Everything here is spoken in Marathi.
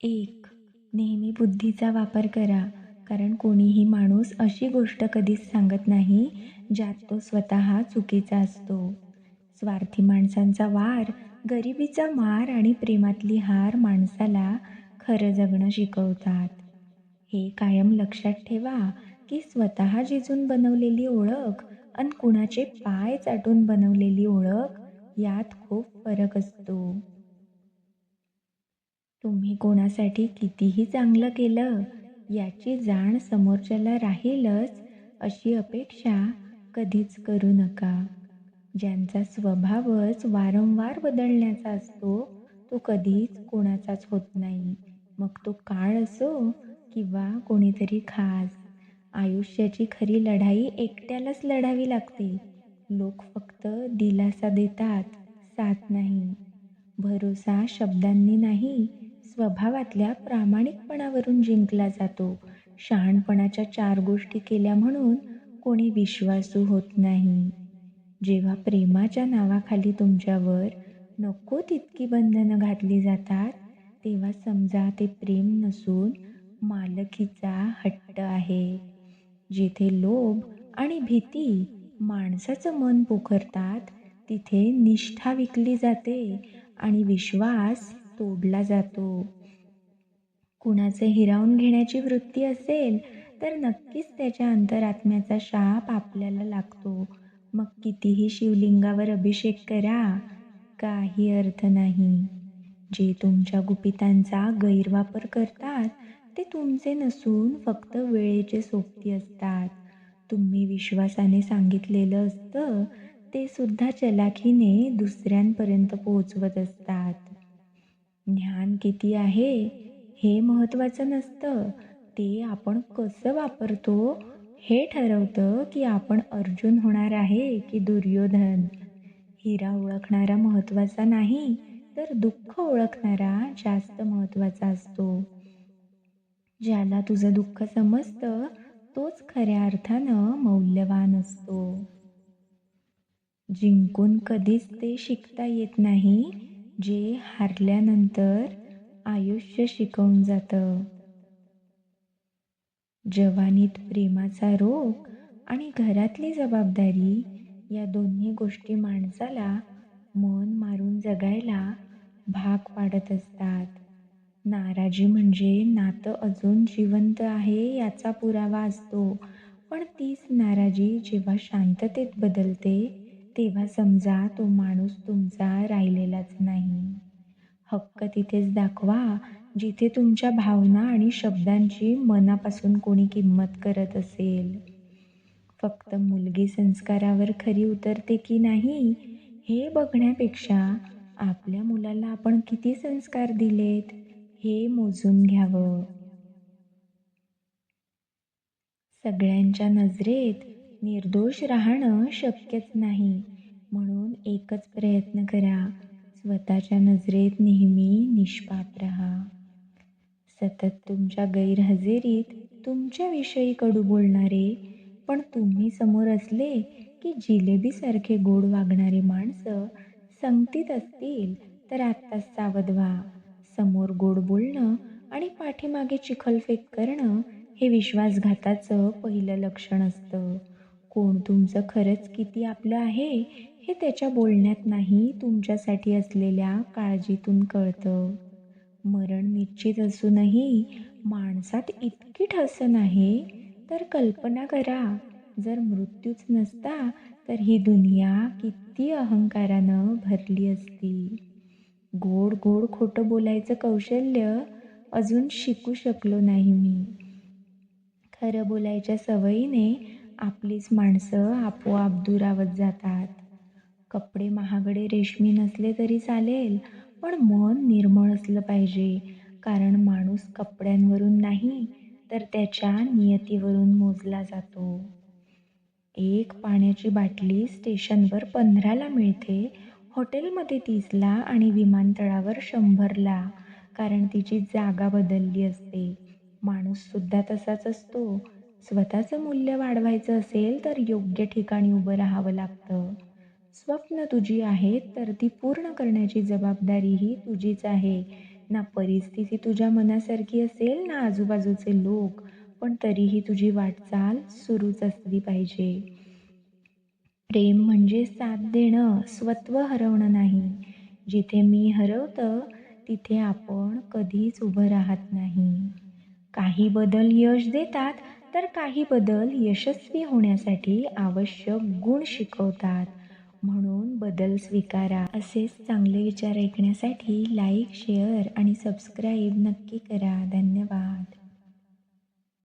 एक नेहमी बुद्धीचा वापर करा. कारण कोणीही माणूस अशी गोष्ट कधीच सांगत नाही ज्यात तो स्वतः चुकीचा असतो. स्वार्थी माणसांचा वार गरिबीचा मार आणि प्रेमातली हार माणसाला खरं जगणं शिकवतात. हे कायम लक्षात ठेवा की स्वतः जिजून बनवलेली ओळख आणि कुणाचे पाय चाटून बनवलेली ओळख यात खूप फरक असतो. तुम्ही कोणासाठी कितीही चांगलं केलं याची जाण समोरच्याला राहीलच अशी अपेक्षा कधीच करू नका. ज्यांचा स्वभावच वारंवार बदलण्याचा असतो तो कधीच कोणाचाच होत नाही. मग तो काळ असो किंवा कोणीतरी खास. आयुष्याची खरी लढाई एकट्यालाच लढावी लागते. लोक फक्त दिलासा देतात साथ नाही. भरोसा शब्दांनी नाही स्वभावातल्या प्रामाणिकपणावरून जिंकला जातो. शहाणपणाच्या चार गोष्टी केल्या म्हणून कोणी विश्वासू होत नाही. जेव्हा प्रेमाच्या नावाखाली तुमच्यावर नको तितकी बंधनं घातली जातात तेव्हा समजा ते प्रेम नसून मालकीचा हट्ट आहे. जिथे लोभ आणि भीती माणसाचं मन पोखरतात तिथे निष्ठा विकली जाते आणि विश्वास तोडला जातो. कुणाचं हिरावून घेण्याची वृत्ती असेल तर नक्कीच त्याच्या अंतरात्म्याचा शाप आपल्याला लागतो. मग कितीही शिवलिंगावर अभिषेक करा काही अर्थ नाही. जे तुमच्या गुपितांचा गैरवापर करतात ते तुमचे नसून फक्त वेळेचे सोबती असतात. तुम्ही विश्वासाने सांगितलेलं असतं ते सुद्धा चलाखीने दुसऱ्यांपर्यंत पोहोचवत असतात. ज्ञान किती आहे हे महत्त्वाचं नसतं. ते आपण कसं वापरतो हे ठरवतं की आपण अर्जुन होणार आहे की दुर्योधन. हिरा ओळखणारा महत्त्वाचा नाही तर दुःख ओळखणारा जास्त महत्त्वाचा असतो. ज्याला तुझं दुःख समजतं तोच खऱ्या अर्थानं मौल्यवान असतो. जिंकून कधीच ते शिकता येत नाही जे हारल्यानंतर आयुष्य शिकवून जातं. जवानीत प्रेमाचा रोग आणि घरातली जबाबदारी या दोन्ही गोष्टी माणसाला मन मारून जगायला भाग पाडत असतात. नाराजी म्हणजे नातं अजून जिवंत आहे याचा पुरावा असतो पण तीच नाराजी जेव्हा शांततेत बदलते तेव्हा समजा तो माणूस तुमचा राहिलेलाच नाही. हक्क तिथेच दाखवा जिथे तुमच्या भावना आणि शब्दांची मनापासून कोणी किंमत करत असेल. फक्त मुलगी संस्कारावर खरी उतरते की नाही हे बघण्यापेक्षा आपल्या मुलाला आपण किती संस्कार दिलेत हे मोजून घ्यावं. सगळ्यांच्या नजरेत निर्दोष राहणं शक्यच नाही. म्हणून एकच प्रयत्न करा. स्वतःच्या नजरेत नेहमी निष्पाप राहा. सतत तुमच्या गैरहजेरीत तुमच्याविषयी कडू बोलणारे पण तुम्ही समोर असले की जिलेबीसारखे गोड वागणारे माणसं संगतीत असतील तर आत्ताच सावध व्हा. समोर गोड बोलणं आणि पाठीमागे चिखलफेक करणं हे विश्वासघाताचं पहिलं लक्षण असतं. कोण तुमचं खरंच किती आपलं आहे हे त्याच्या बोलण्यात नाही तुमच्यासाठी असलेल्या काळजीतून कळतं. मरण निश्चित असूनही माणसात इतकी ठसन आहे तर कल्पना करा जर मृत्यूच नसता तर ही दुनिया किती अहंकारानं भरली असती. गोड गोड खोटं बोलायचं कौशल्य अजून शिकू शकलो नाही मी. खरं बोलायच्या सवयीने आपलीच माणसं आपोआप दुरावत जातात. कपडे महागडे रेशमी नसले तरी चालेल पण मन निर्मळ असलं पाहिजे. कारण माणूस कपड्यांवरून नाही तर त्याच्या नियतीवरून मोजला जातो. एक पाण्याची बाटली स्टेशनवर पंधराला मिळते हॉटेलमध्ये तीसला आणि विमानतळावर शंभरला कारण तिची जागा बदलली असते. माणूससुद्धा तसाच असतो. स्वतःचं मूल्य वाढवायचं असेल तर योग्य ठिकाणी उभं राहावं लागतं. स्वप्न तुझी आहेत तर ती पूर्ण करण्याची जबाबदारीही तुझीच आहे. ना परिस्थिती तुझ्या मनासारखी असेल ना आजूबाजूचे लोक पण तरीही तुझी वाटचाल सुरूच असली पाहिजे. प्रेम म्हणजे साथ देणं स्वत्व हरवणं नाही. जिथे मी हरवतं तिथे आपण कधीच उभं राहत नाही. काही बदल यश देतात तर काही बदल यशस्वी होण्यासाठी आवश्यक गुण शिकवतात. म्हणून बदल स्वीकारा. असेच चांगले विचार ऐकण्यासाठी लाईक शेअर आणि सबस्क्राईब नक्की करा. धन्यवाद.